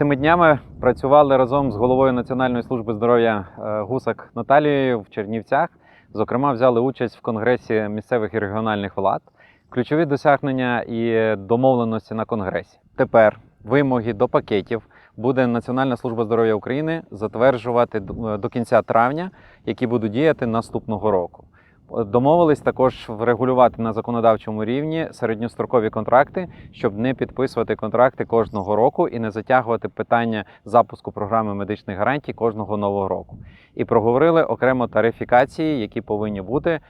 Цими днями працювали разом з головою Національної служби здоров'я е, Гусак Наталією в Чернівцях. Зокрема, взяли участь в конгресі місцевих і регіональних влад. Ключові досягнення і домовленості на конгресі. Тепер вимоги до пакетів буде Національна служба здоров'я України затверджувати до до кінця травня, які будуть діяти наступного року. Домовились також врегулювати на законодавчому рівні середньострокові контракти, щоб не підписувати контракти кожного року і не затягувати питання запуску програми медичних гарантій кожного нового року. І проговорили окремо тарифікації, які повинні бути. Е,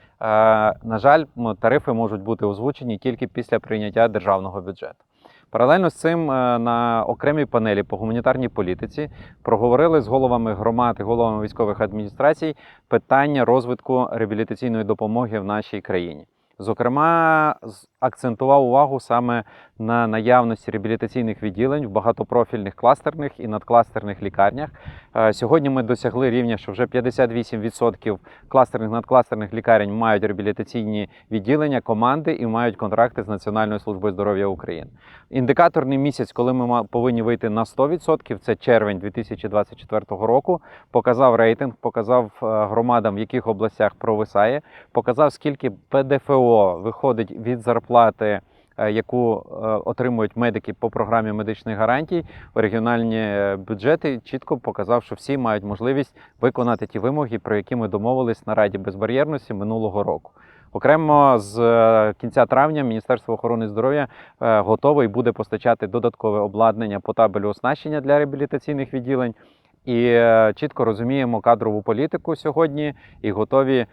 На жаль, тарифи можуть бути озвучені тільки після прийняття державного бюджету. Паралельно з цим е, на окремій панелі по гуманітарній політиці проговорили з головами громад і головами військових адміністрацій питання розвитку реабілітаційної допомоги в нашій країні. Зокрема, акцентував увагу саме на наявності реабілітаційних відділень в багатопрофільних кластерних і надкластерних лікарнях. Е, Сьогодні ми досягли рівня, що вже 58% кластерних надкластерних лікарень мають реабілітаційні відділення, команди і мають контракти з Національною службою здоров'я України. Індикаторний місяць, коли ми повинні вийти на 100%, це червень 2024 року. Показав рейтинг, показав е, громадам, в яких областях провисає, показав, скільки ПДФО виходить від зарплати. е, Яку е, отримують медики по програмі медичних гарантій, регіональні е, бюджети чітко показав, що всі мають можливість виконати ті вимоги, про які ми домовились на Раді безбар'єрності минулого року. Окремо з кінця травня Міністерство охорони здоров'я готове і буде постачати додаткове обладнання по табелю оснащення для реабілітаційних відділень. І е, чітко розуміємо кадрову політику сьогодні і готові е,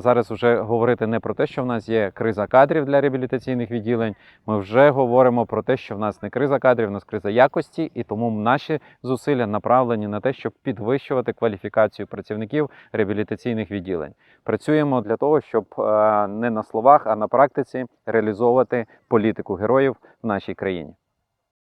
зараз вже говорити не про те, що в нас є криза кадрів для реабілітаційних відділень. Ми вже говоримо про те, що в нас не криза кадрів, в нас криза якості, і тому наші зусилля направлені на те, щоб підвищувати кваліфікацію працівників реабілітаційних відділень. Працюємо для того, щоб е, не на словах, а на практиці реалізовувати політику героїв в нашій країні.